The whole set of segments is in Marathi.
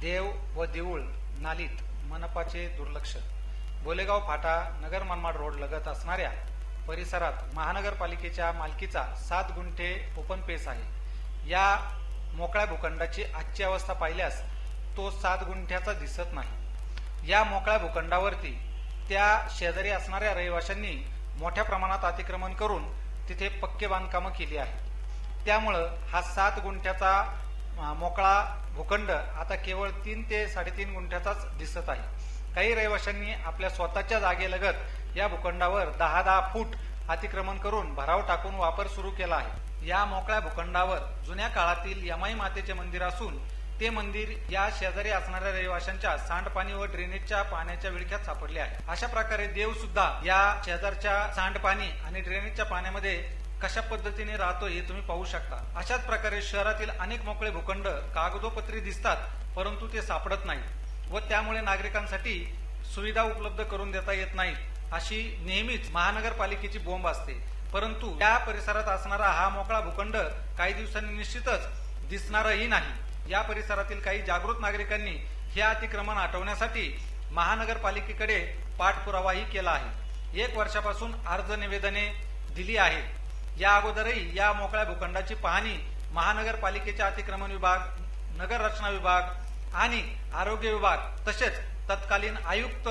देव व देऊळ नालीत मनपाचे दुर्लक्ष. बोलेगाव फाटा नगर मनमाड रोड लगत असणाऱ्या परिसरात महानगरपालिकेच्या मालकीचा सात गुंठे ओपन पेस आहे. या मोकळ्या भूखंडाची आजची अवस्था पाहिल्यास तो सात गुंठ्याचा दिसत नाही. या मोकळ्या भूखंडावरती त्या शेजारी असणाऱ्या रहिवाशांनी मोठ्या प्रमाणात अतिक्रमण करून तिथे पक्के बांधकामं केली आहे त्यामुळं हा सात गुंठ्याचा मोकळा भूखंड आता केवळ तीन ते साडेतीन गुंठ्याचाच दिसत आहे. काही रहिवाशांनी आपल्या स्वतःच्या जागेलगत या भूखंडावर दहा दहा फूट अतिक्रमण करून भराव टाकून वापर सुरू केला आहे. या मोकळ्या भूखंडावर जुन्या काळातील यमाई मातेचे मंदिर असून ते मंदिर या शेजारी असणाऱ्या रहिवाशांच्या सांडपाणी व ड्रेनेजच्या पाण्याच्या विळख्यात सापडले आहे. अशा प्रकारे देव सुद्धा या शेजारच्या सांडपाणी आणि ड्रेनेजच्या पाण्यामध्ये कशा पद्धतीने राहतो हे तुम्ही पाहू शकता. अशाच प्रकारे शहरातील अनेक मोकळे भूखंड कागदोपत्री दिसतात परंतु ते सापडत नाही व त्यामुळे नागरिकांसाठी सुविधा उपलब्ध करून देता येत नाही. अशी नेहमीच महानगरपालिकेची बोंब असते. परंतु या परिसरात असणारा हा मोकळा भूखंड काही दिवसांनी निश्चितच दिसणारही नाही. या परिसरातील काही जागृत नागरिकांनी हे अतिक्रमण हटवण्यासाठी महानगरपालिकेकडे पाठपुरावाही केला आहे. एक वर्षापासून अर्ज निवेदने दिली आहेत. या अगोदरही या मोकळ्या भूखंडाची पाहणी महानगरपालिकेच्या अतिक्रमण विभाग नगर रचना विभाग आणि आरोग्य विभाग तसेच तत्कालीन आयुक्त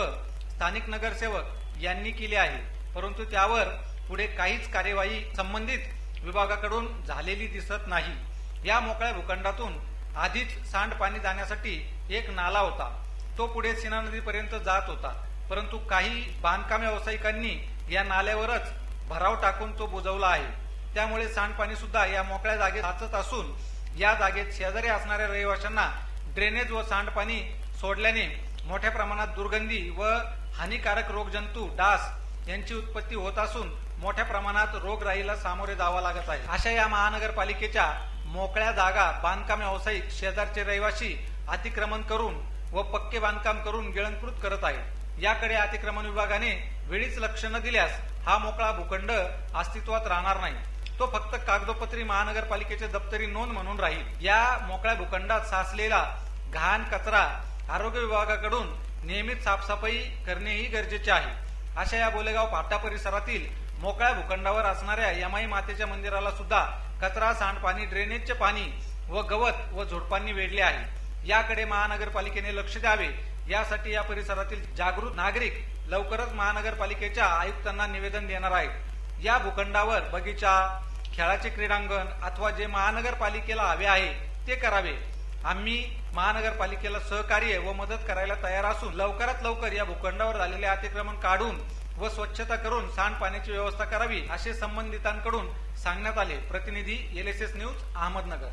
स्थानिक नगरसेवक यांनी केली आहे. परंतु त्यावर पुढे काहीच कार्यवाही संबंधित विभागाकडून झालेली दिसत नाही. या मोकळ्या भूखंडातून आधीच सांडपाणी जाण्यासाठी एक नाला होता. तो पुढे सिना नदीपर्यंत जात होता. परंतु काही बांधकाम व्यावसायिकांनी या नाल्यावरच भराव टाकून तो बुजवला आहे. त्यामुळे सांडपाणी सुद्धा या मोकळ्या जागेत साचत असून या जागेत शेजारी असणाऱ्या रहिवाशांना ड्रेनेज व सांडपाणी सोडल्याने मोठ्या प्रमाणात दुर्गंधी व हानिकारक रोगजंतू डास यांची उत्पत्ती होत असून मोठ्या प्रमाणात रोगराईला सामोरे जावा लागत आहे. अशा या महानगरपालिकेच्या मोकळ्या जागा बांधकाम व्यावसायिक शेजारचे रहिवाशी अतिक्रमण करून व पक्के बांधकाम करून गिळंकृत करत आहे याकडे अतिक्रमण विभागाने वेळीच लक्ष न दिल्यास हा मोकळा भूखंड अस्तित्वात राहणार नाही. तो फक्त कागदोपत्री महानगरपालिकेचे दप्तरी नोंद म्हणून राहील. या मोकळ्या भूखंडात साचलेला घाण कचरा आरोग्य विभागाकडून नियमित साफसफाई करणेही गरजेचे आहे. अशा या बोलेगाव फाटा परिसरातील मोकळ्या भूखंडावर असणाऱ्या यमाई मातेच्या मंदिराला सुद्धा कचरा सांडपाणी ड्रेनेजचे पाणी व गवत व झोडपांनी वेढले आहे. याकडे महानगरपालिकेने लक्ष द्यावे यासाठी या परिसरातील जागृत नागरिक लवकरच महानगरपालिकेच्या आयुक्तांना निवेदन देणार आहेत. या भूखंडावर बगीचा खेळाचे क्रीडांगण अथवा जे महानगरपालिकेला हवे आहे ते करावे. आम्ही महानगरपालिकेला सहकार्य व मदत करायला तयार असून लवकरात लवकर या भूखंडावर झालेले अतिक्रमण काढून व स्वच्छता करून सांडपाण्याची व्यवस्था करावी असे संबंधितांकडून सांगण्यात आले. प्रतिनिधी L S S news Ahmednagar.